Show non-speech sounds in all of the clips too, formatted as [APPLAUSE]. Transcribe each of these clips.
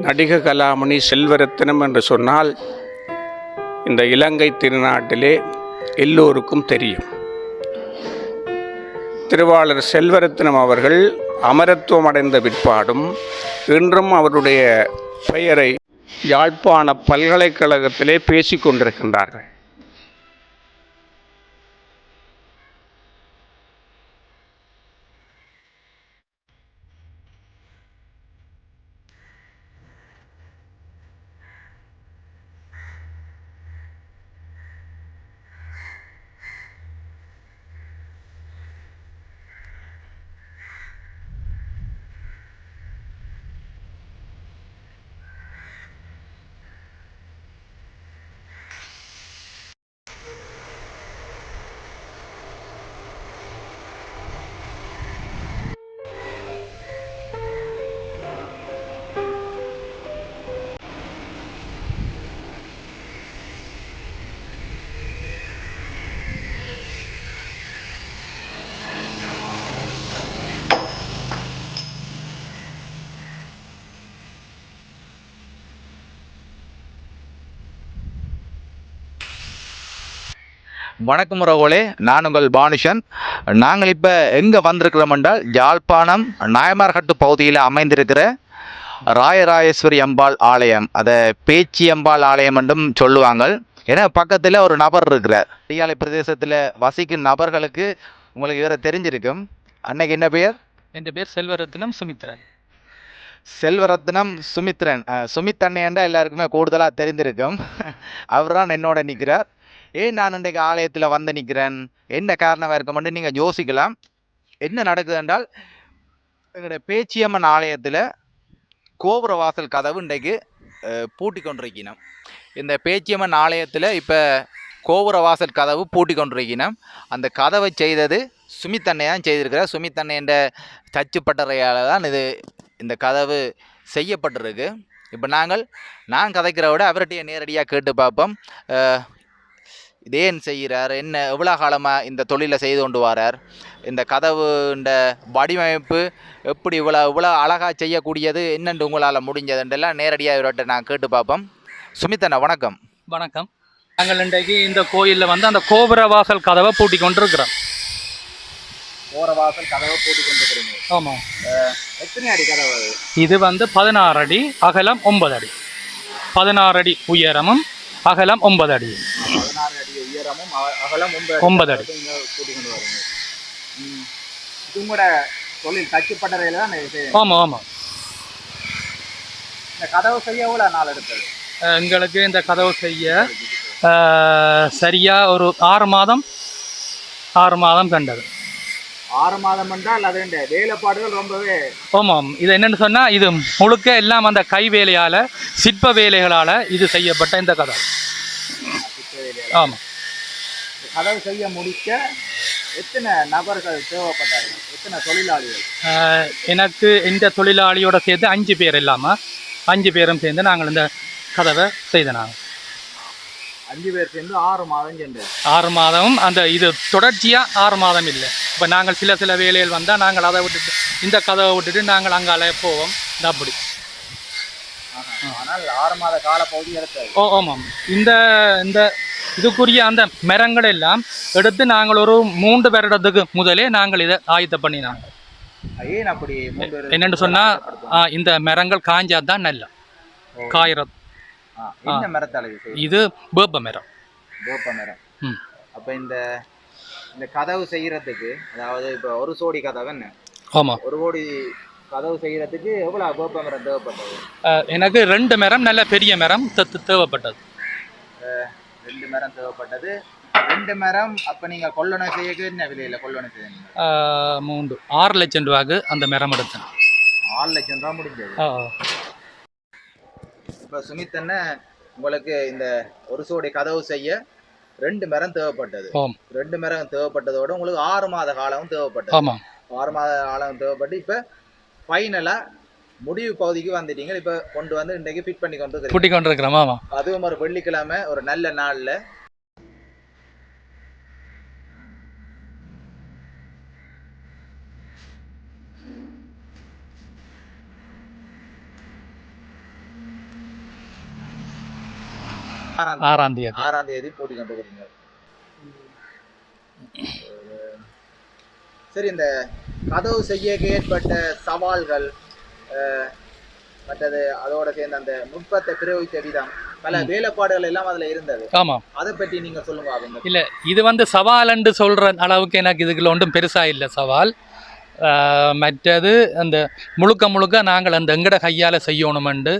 நடிக கலாமணி செல்வரத்தினம் என்று சொன்னால் இந்த இலங்கை திருநாட்டிலே எல்லோருக்கும் தெரியும். திருவாளர் செல்வரத்தினம் அவர்கள் அமரத்துவம் அடைந்த பிற்பாடும் இன்றும் அவருடைய பெயரை யாழ்ப்பாண பல்கலைக்கழகத்திலே பேசிக் வணக்கம் உறவுகளே நான் உங்கள் பானுஷன். நாங்கள் இப்போ எங்கே வந்திருக்கிறோம் என்றால் யாழ்ப்பாணம் நாயமார்கட்டு பகுதியில் அமைந்திருக்கிற ராயராயேஸ்வரி அம்பாள் ஆலயம் அதை பேச்சி அம்பாள் ஆலயம் என்றும் சொல்லுவாங்க ஏன்னா பக்கத்தில் ஒரு நபர் இருக்கிறார். அடியாலை பிரதேசத்தில் வசிக்கும் நபர்களுக்கு உங்களுக்கு இவரை தெரிஞ்சிருக்கும். அன்னைக்கு என்ன பெயர்? என் பேர் செல்வரத்னம் சுமித்ரன். செல்வரத்னம் சுமித்ரன். சுமித் அண்ணையண்டா எல்லாருக்குமே கூடுதலாக தெரிந்திருக்கும். [LAUGHS] அவர் தான் என்னோட நிற்கிறார். ஏன் நான் இன்றைக்கு ஆலயத்தில் வந்து நிற்கிறேன் என்ன காரணமாக இருக்குமென்று நீங்கள் யோசிக்கலாம். என்ன நடக்குது என்றால் எங்களுடைய பேச்சியம்மன் ஆலயத்தில் கோபுர வாசல் கதவு இன்றைக்கு பூட்டி கொண்டிருக்கணும் இந்த பேச்சியம்மன் ஆலயத்தில் இப்போ கோபுர வாசல் கதவு பூட்டி கொண்டிருக்கணும் அந்த கதவை செய்தது சுமித்தன்னை தான் செய்திருக்கிறார் சுமித்தன்னைன்ற அண்ணையன்ற தச்சு பட்டறையால் தான் இது இந்த கதவு செய்யப்பட்டிருக்கு. இப்போ நாங்கள் நான் கதைக்கிற விட அவர்கிட்டயே நேரடியாக கேட்டு பார்ப்போம். இது ஏன் செய்கிறார்? என்ன எவ்வளோ காலமாக இந்த தொழிலை செய்து கொண்டு வரார்? இந்த கதவு இந்த வடிவமைப்பு எப்படி இவ்வளோ இவ்வளோ அழகாக செய்யக்கூடியது? என்னென்று உங்களால் முடிஞ்சதுன்றெல்லாம் நேரடியாக இவர்கிட்ட நான் கேட்டு பார்ப்போம். சுமித்தண்ணா வணக்கம். வணக்கம். நாங்கள் இன்றைக்கு இந்த கோயிலில் வந்து அந்த கோபுர வாசல் கதவை பூட்டி கொண்டிருக்கிறோம். போகிற வாசல் கதவை போட்டு கொண்டு இருக்கிறீங்க ஆமாம் எத்தனை அடி கதவு இது வந்து பதினாறு அடி அகலம் ஒன்பது அடி. பதினாறு அடி உயரமும் அகலம் ஒன்பது அடி. பதினாறு அடி உயரமும் அகலம் ஒன்பது அடி. கூட்டி கொண்டு வரீங்க. இது உங்களோட தொழில் தச்சு பட்டறையில் தான். ஆமாம் ஆமாம் இந்த கதவு செய்ய எவ்வளோ நாள் எடுத்தது? எங்களுக்கு இந்த கதவு செய்ய அஹ், சரியா ஒரு ஆறு மாதம் ஆறு மாதம் கண்டது. ஆறு மாதம் என்றால் அது இந்த வேலைப்பாடுகள் ரொம்பவே ஆமாம் இது என்னன்னு சொன்னால் இது முழுக்க எல்லாம் அந்த கை வேலையால் சிற்ப வேலைகளால் இது செய்யப்பட்ட இந்த கதவு. ஆமாம் கதவு செய்ய முடிக்க எத்தனை நபர்கள் தேவைப்பட்டார்கள்? எத்தனை தொழிலாளிகள்? எனக்கு இந்த தொழிலாளியோட சேர்த்து அஞ்சு பேர் இல்லாமல் அஞ்சு பேரும் சேர்ந்து நாங்கள் இந்த கதவை செய்த நாங்கள் அஞ்சு பேர் சேர்ந்து ஆறு மாதம் சென்று ஆறு மாதமும் அந்த இது தொடர்ச்சியாக ஆறு மாதம் இல்லை. இப்போ நாங்கள் சில சில வேலைகள் வந்தால் நாங்கள் அதை விட்டுட்டு இந்த கதவை விட்டுட்டு நாங்கள் அங்கால போவோம். அப்படி. ஆனால் ஆறு மாத கால பகுதி எடுத்தது. ஓ ஆமாம். இந்த இந்த இதுக்குரிய அந்த மரங்கள் எல்லாம் எடுத்து நாங்கள் ஒரு மூன்று வருடத்துக்கு முதலே நாங்கள் இதை ஆயத்த பண்ணினாங்க. ஏன் அப்படி என்னென்னு சொன்னால் இந்த மரங்கள் காஞ்சா தான் நல்ல. மரத்தால் இது வேப்ப மரம். வேப்ப மரம். அப்ப இந்த இந்த கதவு செய்யறதுக்கு அதாவது இப்போ ஒரு சோடி கதவு என்ன? ஆமாம். ஒரு கோடி கதவு செய்யறதுக்கு எவ்வளவு வேப்ப மரம் தேவைப்பட்டது? எனக்கு ரெண்டு மரம் நல்ல பெரிய மரம் தேவைப்பட்டது. ரெண்டு மரம் தேவைப்பட்டது. ரெண்டு மரம் அப்ப நீங்க கொள்ளணை செய்ய என்ன விலையில கொள்ளணை செய்யணும் அஹ் மூன்று ஆறு லட்சம் ரூபாய்க்கு அந்த மரம் எடுத்தேன். ஆறு லட்சம் ரூபா முடிஞ்சது. இப்ப சுமித் அண்ணன் உங்களுக்கு இந்த ஒரு சோடி கதவு செய்ய ரெண்டு மரம் தேவைப்பட்டது. ரெண்டு மரம் தேவைப்பட்டதோட உங்களுக்கு ஆறு மாத காலமும் தேவைப்பட்டது. ஆறு மாத காலம் தேவைப்பட்டு இப்ப ஃபைனலாக முடிவு பகுதிக்கு வந்துட்டீங்க. இப்போ கொண்டு வந்து இன்றைக்கு ஃபிட் பண்ணி கொண்டு ஃபிட்டி கொண்டு இருக்கிறோம்? அதுவும் ஒரு வெள்ளிக்கிழமை ஒரு நல்ல நாளில். ஆறாம் தேதி. ஆறாம் தேதி. போட்டி கொண்டு சரி இந்த கதவு செய்ய ஏற்பட்ட சவால்கள் மற்றது அதோட சேர்ந்த அந்த நுட்பத்தை பிரயோகித்த விதம் பல வேலைப்பாடுகள் எல்லாம் அதுல இருந்தது. ஆமாம் அதை பற்றி நீங்க சொல்லுங்க அவங்க இல்லை இது வந்து சவால்ன்னு சொல்கிற அளவுக்கு எனக்கு இதுக்குள்ள ஒன்றும் பெருசாக இல்லை சவால். மற்றது அந்த முழுக்க முழுக்க நாங்கள் அந்த எங்கட கையால் செய்யணுமெண்டு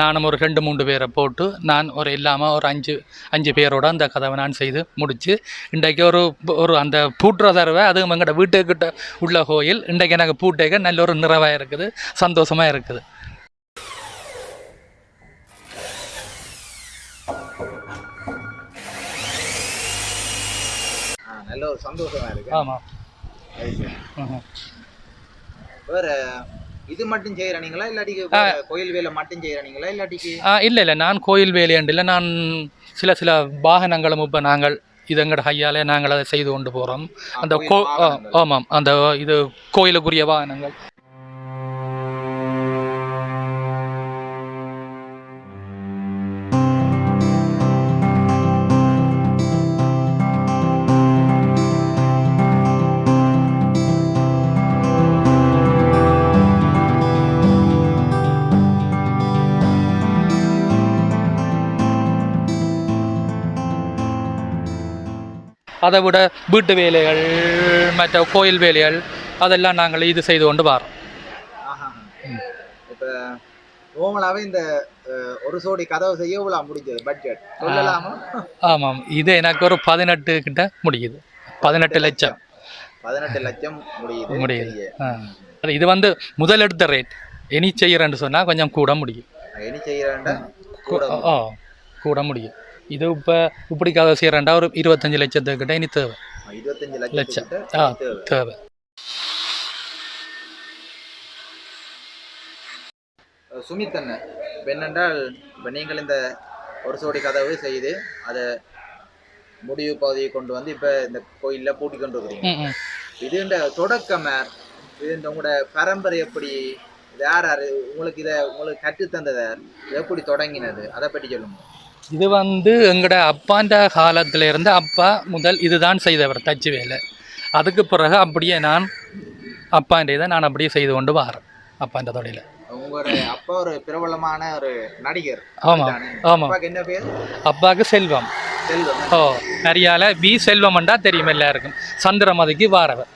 நானும் ஒரு ரெண்டு மூன்று பேரை போட்டு நான் ஒரு இல்லாமல் ஒரு அஞ்சு அஞ்சு பேரோட அந்த கதவை நான் செய்து முடித்து இன்றைக்கு ஒரு ஒரு அந்த பூட்டுற தடவை அதுவும் எங்கட வீட்டுக்கிட்ட உள்ள கோயில் இன்றைக்கு எனக்கு பூட்டேக்க நல்ல ஒரு நிறைவாக இருக்குது சந்தோஷமாக இருக்குது. நல்ல ஒரு சந்தோஷமா இருக்கு. ஆமாம். வேற இது மட்டும் செய்யறீங்களா இல்லாட்டி கோயில் வேலை மட்டும் செய்யறீங்களா இல்லாட்டிக்கு? இல்லை இல்லை. நான் கோயில் வேலையாண்டு இல்லை. நான் சில சில வாகனங்களும் இப்போ நாங்கள் இது எங்கட கையாலே நாங்கள் அதை செய்து கொண்டு போகிறோம் அந்த கோ. ஆமாம். அந்த இது கோயிலுக்குரிய வாகனங்கள். அதை விட வீட்டு வேலைகள் மற்ற கோயில் வேலைகள் அதெல்லாம் நாங்கள் இது செய்து கொண்டு வரோம் ஆஹா. இப்ப ஓமலாவே இந்த ஒரு சோடி கதவு செய்ய இவ்வளவு முடிஞ்சது பட்ஜெட் சொல்லலாமா? ஆமாம். இது எனக்கு ஒரு பதினெட்டு கிட்ட முடியுது. பதினெட்டு லட்சம். பதினெட்டு லட்சம் முடியுது. முடியுது. இது வந்து முதல் எடுத்த ரேட் இனி செய்கிறேன்னு சொன்னால் கொஞ்சம் கூட முடியும். இனி ஆ. கூட முடியும். இது இப்போ இப்படி கதை செய்கிறேன்டா ஒரு இருபத்தஞ்சு லட்சத்துக்கிட்ட இனி தேவை. இருபத்தஞ்சு லட்சம். ஆ தேவை. சுமித் அண்ணன் என்னென்றால் இப்ப நீங்கள் இந்த ஒரு சோடி கதவு செய்து அதை முடிவு பகுதியை கொண்டு வந்து இப்ப இந்த கோயில்ல பூட்டி கொண்டு இருக்கிறீங்க ம் ம். இது இந்த தொடக்கமே இது இந்த உங்களோட பரம்பரை எப்படி யார் யாரு உங்களுக்கு இதை உங்களுக்கு கற்றுத் தந்தது யார்? இது எப்படி தொடங்கினது அதை பற்றி சொல்லுங்க. இது வந்து எங்களோட அப்பாண்ட காலத்துல இருந்து அப்பா முதல் இதுதான் செய்தவர் தச்சு வேலை அதுக்கு பிறகு அப்படியே நான் அப்பாண்ட இதை நான் அப்படியே செய்து கொண்டு வரேன் அப்பாண்ட தொழில. அப்பா ஒரு பிரபலமான ஒரு நடிகர். ஆமாம்? ஆமாம் அப்பாக்கு என்ன பேர்? அப்பாவுக்கு செல்வம். செல்வம். ஓ நிறையால பி செல்வம்ண்டா தெரியும் எல்லாருக்கும். சந்திரமதிக்கு வாரவர்.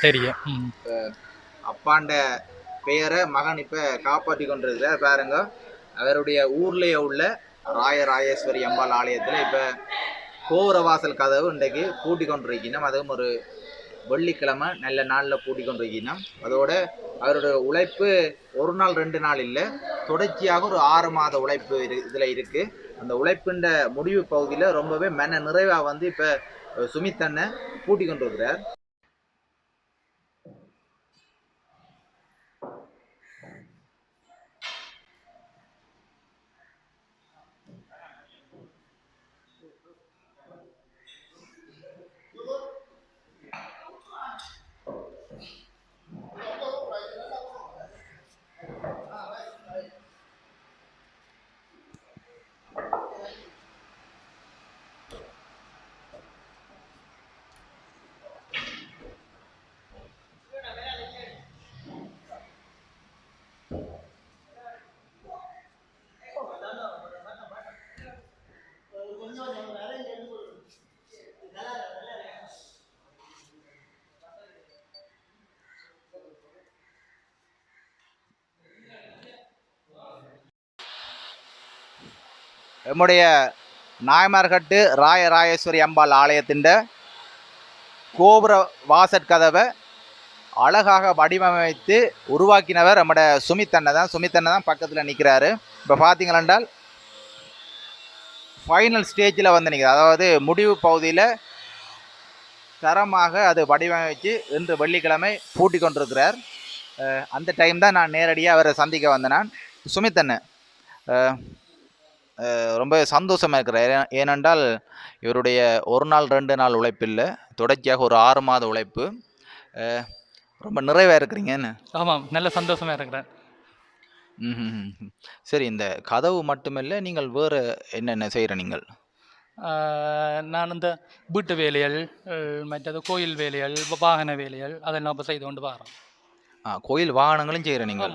தெரியும். அப்பாண்ட பெயரை மகன் இப்ப காப்பாற்றி கொண்டிருக்கிறார் பாருங்க. அவருடைய ஊர்லேயே உள்ள ராயராயேஸ்வரி அம்பாள் ஆலயத்தில் இப்போ கோபுரவாசல் கதவு இன்றைக்கு பூட்டி கொண்டிருக்கணும் அதுவும் ஒரு வெள்ளிக்கிழமை நல்ல நாளில் பூட்டி கொண்டிருக்கணும் அதோட அவருடைய உழைப்பு ஒரு நாள் ரெண்டு நாள் இல்லை தொடர்ச்சியாக ஒரு ஆறு மாத உழைப்பு இரு இதில் இருக்குது அந்த உழைப்பின்ற முடிவு பகுதியில் ரொம்பவே மன நிறைவாக வந்து இப்போ சுமித் பூட்டி கொண்டு கொண்டிருக்கிறார் நம்முடைய நாயமார்கட்டு ராயராயேஸ்வரி அம்பாள் ஆலயத்தின் கோபுர வாசற்கதவை அழகாக வடிவமைத்து உருவாக்கினவர் நம்மட சுமித் தான். சுமித்தன்னை தான் பக்கத்தில் நிற்கிறாரு இப்போ பார்த்தீங்களென்றால் ஃபைனல் ஸ்டேஜில் வந்து நிற்கிது அதாவது முடிவு பகுதியில் தரமாக அது வடிவமைச்சு இன்று வெள்ளிக்கிழமை பூட்டி கொண்டிருக்கிறார். அந்த டைம் தான் நான் நேரடியாக அவரை சந்திக்க வந்தேன் நான். சுமித் அண்ணன் ரொம்ப சந்தோஷமாக இருக்கிறார். ஏன்- ஏனென்றால் இவருடைய ஒரு நாள் ரெண்டு நாள் உழைப்பில்லை தொடர்ச்சியாக ஒரு ஆறு மாத உழைப்பு. ரொம்ப நிறைவாக இருக்கிறீங்கன்னு ஆமாம் நல்ல சந்தோஷமாக இருக்கிறேன். ம்ஹ்ஹ்ம். சரி இந்த கதவு மட்டுமல்ல நீங்கள் வேறு என்னென்ன செய்கிற நீங்கள்? நான் இந்த வீட்டு வேலைகள் மற்றது கோயில் வேலைகள் வ- வாகன வேலைகள் அதெல்லாம் இப்போ செய்து கொண்டு வரோம் ஆ கோயில் வாகனங்களும் செய்கிற நீங்கள்?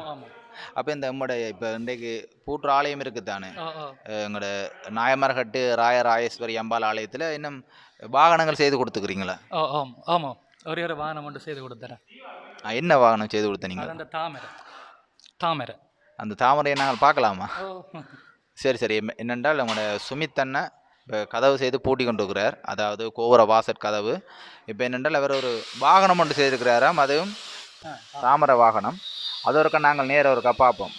அப்போ இந்த நம்முடைய இப்போ இன்றைக்கு பூற்று ஆலயம் இருக்குது தானே? ஆ ஆ. எங்களோட நாயமரகட்டு ராய ராயேஸ்வரி அம்பாள் ஆலயத்தில் இன்னும் வாகனங்கள் செய்து கொடுத்துக்கிறீங்களா? ஆ ஆமாம் ஆமாம் ஒரே ஒரு வாகனம் மட்டும் செய்து கொடுத்துறேன். ஆ, என்ன வாகனம் செய்து கொடுத்த நீங்கள்? அது அந்த தாமரை. தாமரை. அந்த தாமரையை நாங்கள் பார்க்கலாமா? சரி சரி. என்னென்றால் நம்மளோட சுமித் அண்ணன் இப்போ கதவு செய்து பூட்டி கொண்டு இருக்கிறார் அதாவது கோபுர வாசற் கதவு. இப்போ என்னென்றால் அவர் ஒரு வாகனம் ஒன்று செய்திருக்கிறாராம் அதுவும். தாமரை வாகனம். அது ஒருக்கா நாங்கள் நேர ஒருக்கா பார்ப்போம்.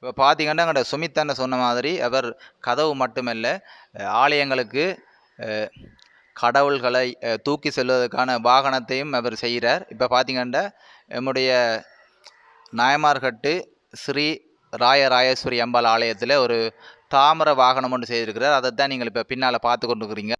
இப்போ பார்த்தீங்கன்னா எங்கள்ட சுமித் அண்ணன் சொன்ன மாதிரி அவர் கதவு மட்டுமல்ல ஆலயங்களுக்கு கடவுள்களை தூக்கி செல்வதற்கான வாகனத்தையும் அவர் செய்கிறார். இப்போ பார்த்தீங்கன்னா நம்முடைய நாயமார்கட்டு ஸ்ரீ ராயராயேஸ்வரி அம்பாள் ஆலயத்தில் ஒரு தாமர வாகனம் ஒன்று செய்திருக்கிறார். அதை தான் நீங்கள் இப்போ பின்னால் பார்த்து கொண்டு இருக்கிறீங்க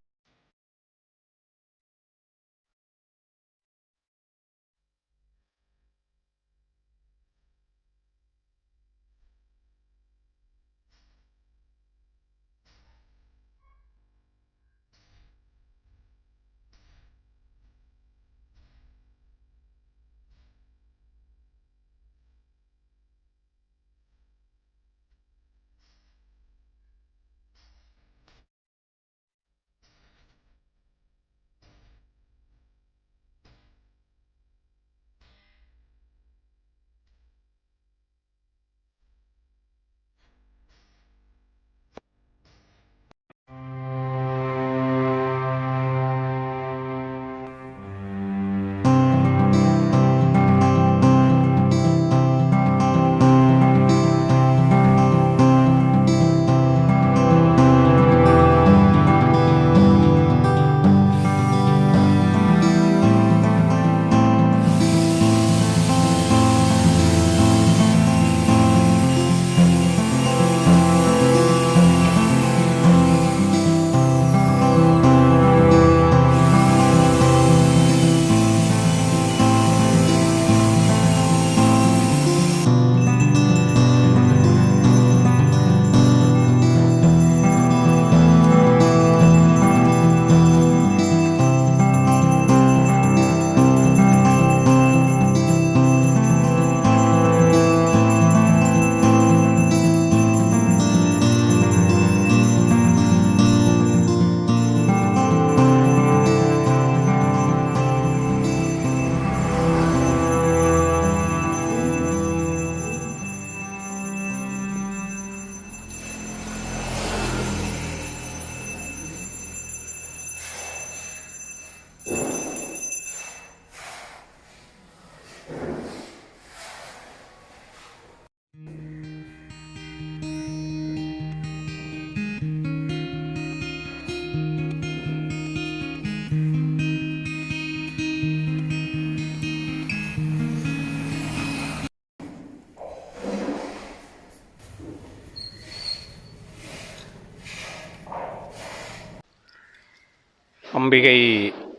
அம்பிகை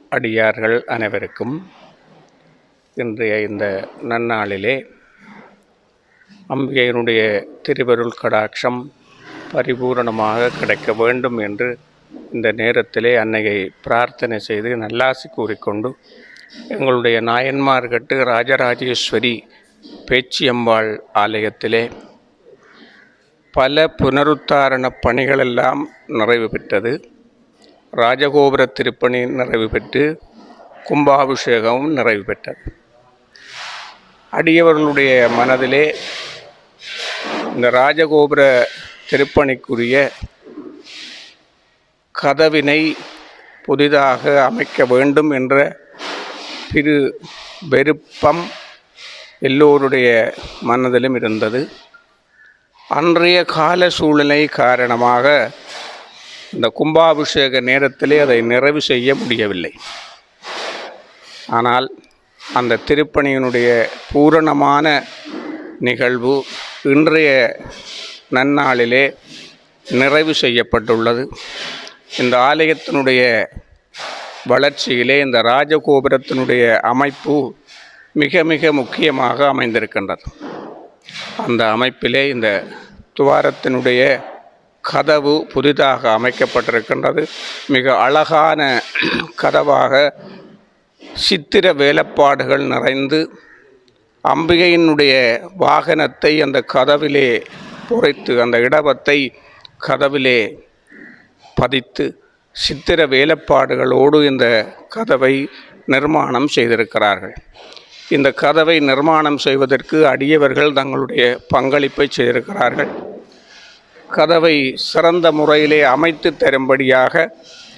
அடியார்கள் அனைவருக்கும் இன்றைய இந்த நன்னாளிலே அம்பிகையினுடைய திருவருள் கடாட்சம் பரிபூரணமாக கிடைக்க வேண்டும் என்று இந்த நேரத்திலே அன்னையை பிரார்த்தனை செய்து நல்லாசி கூறிக்கொண்டு எங்களுடைய நாயன்மார்கட்டு ராஜராஜேஸ்வரி பேச்சியம்பாள் ஆலயத்திலே பல புனருத்தாரண பணிகளெல்லாம் நிறைவு பெற்றது. ராஜகோபுர திருப்பணி நிறைவு பெற்று கும்பாபிஷேகமும் நிறைவு பெற்றது. அடியவர்களுடைய மனதிலே இந்த ராஜகோபுர திருப்பணிக்குரிய கதவினை புதிதாக அமைக்க வேண்டும் என்ற திரு வெறுப்பம் எல்லோருடைய மனதிலும் இருந்தது. அன்றைய கால சூழ்நிலை காரணமாக இந்த கும்பாபிஷேக நேரத்திலே அதை நிறைவு செய்ய முடியவில்லை. ஆனால் அந்த திருப்பணியினுடைய பூரணமான நிகழ்வு இன்றைய நன்னாளிலே நிறைவு செய்யப்பட்டுள்ளது. இந்த ஆலயத்தினுடைய வளர்ச்சியிலே இந்த ராஜகோபுரத்தினுடைய அமைப்பு மிக மிக முக்கியமாக அமைந்திருக்கின்றது. அந்த அமைப்பிலே இந்த துவாரத்தினுடைய கதவு புதிதாக அமைக்கப்பட்டிருக்கின்றது. மிக அழகான கதவாக சித்திர வேலைப்பாடுகள் நிறைந்து அம்பிகையினுடைய வாகனத்தை அந்த கதவிலே பொறைத்து அந்த இடவத்தை கதவிலே பதித்து சித்திர வேலைப்பாடுகளோடு இந்த கதவை நிர்மாணம் செய்திருக்கிறார்கள். இந்த கதவை நிர்மாணம் செய்வதற்கு அடியவர்கள் தங்களுடைய பங்களிப்பை செய்திருக்கிறார்கள். கதவை சிறந்த முறையிலே அமைத்து தரும்படியாக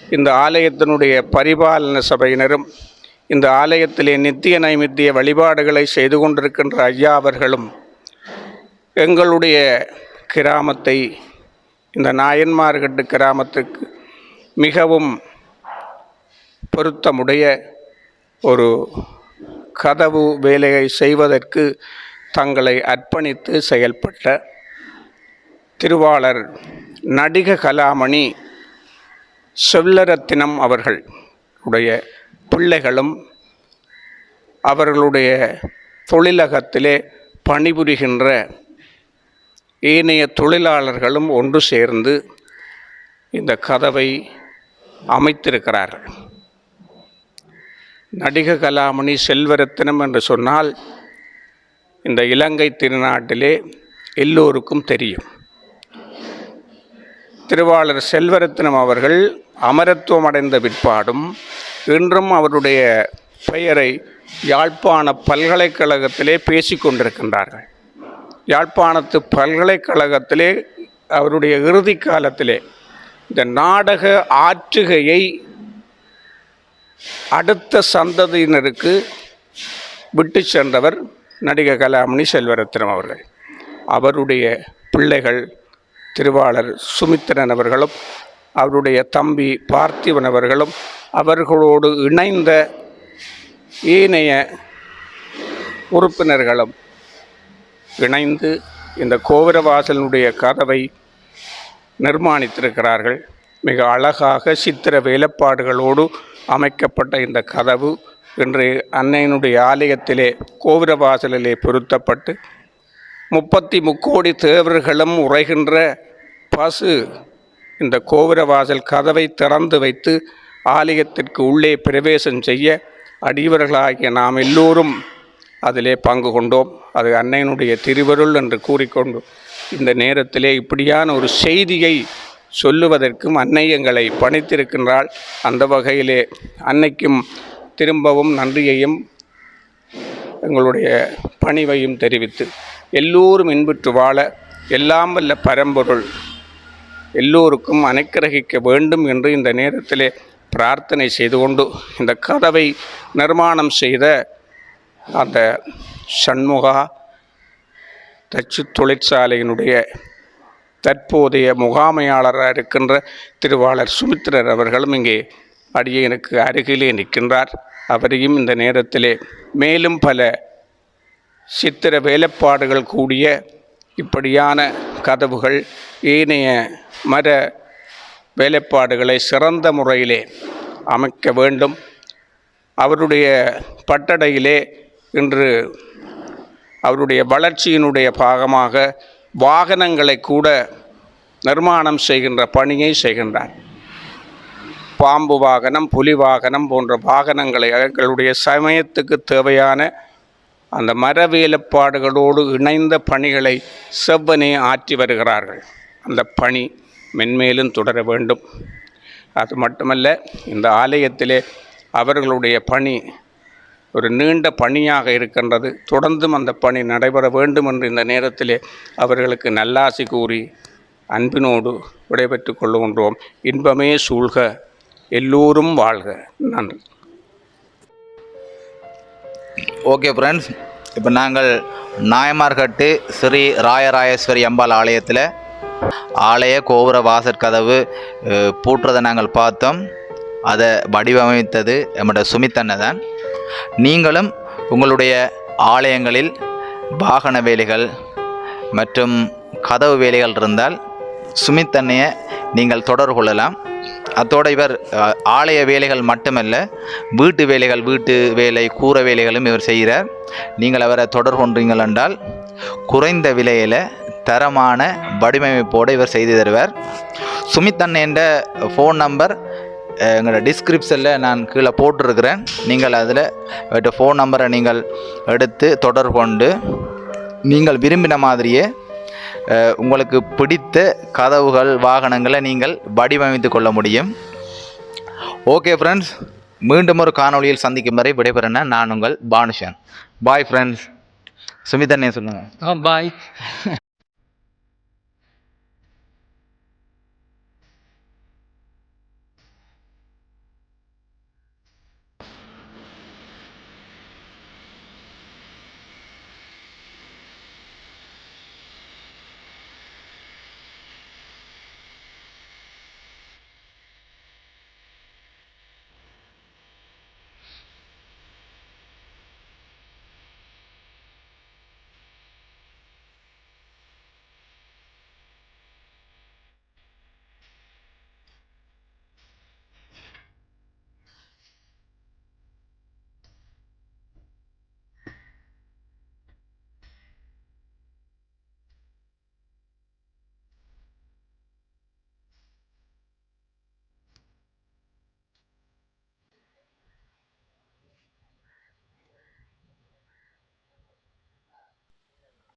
இந்த ஆலயத்தினுடைய பரிபாலன சபையினரும் இந்த ஆலயத்திலே நித்திய நைமித்திய வழிபாடுகளை செய்து கொண்டிருக்கின்ற ஐயா அவர்களும் எங்களுடைய கிராமத்தை இந்த நாயன்மார்கட்டு கிராமத்துக்கு மிகவும் பொருத்தமுடைய ஒரு கதவு வேலையை செய்வதற்கு தங்களை அர்ப்பணித்து செயல்பட்ட திருவாளர் நடிக கலாமணி செல்லரத்தினம் அவர்கள் உடைய பிள்ளைகளும் அவர்களுடைய தொழிலகத்திலே பணிபுரிகின்ற ஏனைய தொழிலாளர்களும் ஒன்று சேர்ந்து இந்த கதவை அமைத்திருக்கிறார்கள். நடிக கலாமணி செல்வரத்தினம் என்று சொன்னால் இந்த இலங்கை திருநாட்டிலே எல்லோருக்கும் தெரியும். திருவாளர் செல்வரத்னம் அவர்கள் அமரத்துவம் அடைந்த பிற்பாடும் இன்றும் அவருடைய பெயரை யாழ்ப்பாண பல்கலைக்கழகத்திலே பேசிக்கொண்டிருக்கின்றார்கள் யாழ்ப்பாணத்து பல்கலைக்கழகத்திலே அவருடைய இறுதி காலத்திலே இந்த நாடக ஆற்றுகையை அடுத்த சந்ததியினருக்கு விட்டு சென்றவர் நடிகர் கலாமணி செல்வரத்தினம் அவர்கள். அவருடைய பிள்ளைகள் திருவாளர் சுமித்திரன் அவர்களும் அவருடைய தம்பி பார்த்திவன் அவர்களும் அவர்களோடு இணைந்த ஏனைய உறுப்பினர்களும் இணைந்து இந்த கோபுரவாசலினுடைய கதவை நிர்மாணித்திருக்கிறார்கள். மிக அழகாக சித்திர வேலைப்பாடுகளோடு அமைக்கப்பட்ட இந்த கதவு இன்று அன்னையினுடைய ஆலயத்திலே கோபுரவாசலிலே பொருத்தப்பட்டு முப்பத்தி முக்கோடி தேவர்களும் உரைகின்ற பசு இந்த கோபுரவாசல் கதவை திறந்து வைத்து ஆலயத்திற்கு உள்ளே பிரவேசம் செய்ய அடியவர்களாகிய நாம் எல்லோரும் அதிலே பங்கு கொண்டோம். அது அன்னையினுடைய திருவருள் என்று கூறிக்கொண்டு இந்த நேரத்திலே இப்படியான ஒரு செய்தியை சொல்லுவதற்கும் அன்னை எங்களை பணித்திருக்கின்றாள். அந்த வகையிலே அன்னைக்கும் திரும்பவும் நன்றியையும் எங்களுடைய பணிவையும் தெரிவித்து எல்லோரும் இன்புற்று வாழ எல்லாம் வல்ல பரம்பொருள். எல்லோருக்கும் அனுக்கிரகிக்க வேண்டும் என்று இந்த நேரத்திலே பிரார்த்தனை செய்து கொண்டு இந்த கதவை நிர்மாணம் செய்த அந்த சண்முகா தச்சு தொழிற்சாலையினுடைய தற்போதைய முகாமையாளராக இருக்கின்ற திருவாளர் சுமித்திரர் அவர்களும் இங்கே அடியனுக்கு அருகிலே நிற்கின்றார். அவரையும் இந்த நேரத்திலே மேலும் பல சித்திர வேலைப்பாடுகள் கூடிய இப்படியான கதவுகள் ஏனைய மர வேலைப்பாடுகளை சிறந்த முறையிலே அமைக்க வேண்டும். அவருடைய பட்டடையிலே இன்று அவருடைய வளர்ச்சியினுடைய பாகமாக வாகனங்களை கூட நிர்மாணம் செய்கின்ற பணியை செய்கின்றார். பாம்பு வாகனம் புலி வாகனம் போன்ற வாகனங்களை எங்களுடைய சமயத்துக்கு தேவையான அந்த மர வேலைப்பாடுகளோடு இணைந்த பணிகளை செவ்வனே ஆற்றி வருகிறார்கள். அந்த பணி மென்மேலும் தொடர வேண்டும். அது மட்டுமல்ல இந்த ஆலயத்திலே அவர்களுடைய பணி ஒரு நீண்ட பணியாக இருக்கின்றது. தொடர்ந்தும் அந்த பணி நடைபெற வேண்டும் என்று இந்த நேரத்திலே அவர்களுக்கு நல்லாசி கூறி அன்பினோடு விடைபெற்று கொள்ளுகின்றோம். இன்பமே சூழ்க எல்லோரும் வாழ்க. நன்றி. ஓகே ஃப்ரெண்ட்ஸ் இப்போ நாங்கள் நாயமார்கட்டு ஸ்ரீ ராயராயேஸ்வரி அம்பாள் ஆலயத்தில் ஆலய கோபுர வாசற் கதவு பூட்டுறதை நாங்கள் பார்த்தோம். அதை வடிவமைத்தது நம்முடைய சுமித்தண்ணை தான் நீங்களும் உங்களுடைய ஆலயங்களில் வாகன வேலைகள் மற்றும் கதவு வேலைகள் இருந்தால் சுமித்தண்ணையை நீங்கள் தொடர்பு கொள்ளலாம். அத்தோடு இவர் ஆலய வேலைகள் மட்டுமல்ல வீட்டு வேலைகள் வீட்டு வேலை கூரை வேலைகளும் இவர் செய்கிறார். நீங்கள் அவரை தொடர்பு கொண்டீங்கள் என்றால் குறைந்த விலையில் தரமான வடிவமைப்போடு இவர் செய்து தருவார். சுமித் அண்ணன் என்ற ஃபோன் நம்பர் எங்களோட டிஸ்கிரிப்ஷனில் நான் கீழே போட்டிருக்கிறேன். நீங்கள் அதில் அவர்கிட்ட ஃபோன் நம்பரை நீங்கள் எடுத்து தொடர்பு கொண்டு நீங்கள் விரும்பின மாதிரியே உங்களுக்கு பிடித்த கதவுகள் வாகனங்களை நீங்கள் வடிவமைத்து கொள்ள முடியும். ஓகே ஃப்ரெண்ட்ஸ் மீண்டும் ஒரு காணொளியில் சந்திக்கும் வரை விடைபெறன நான் உங்கள் பானுஷன். பாய் ஃப்ரெண்ட்ஸ் சுமிதன்னே சொல்லுங்கள் பாய்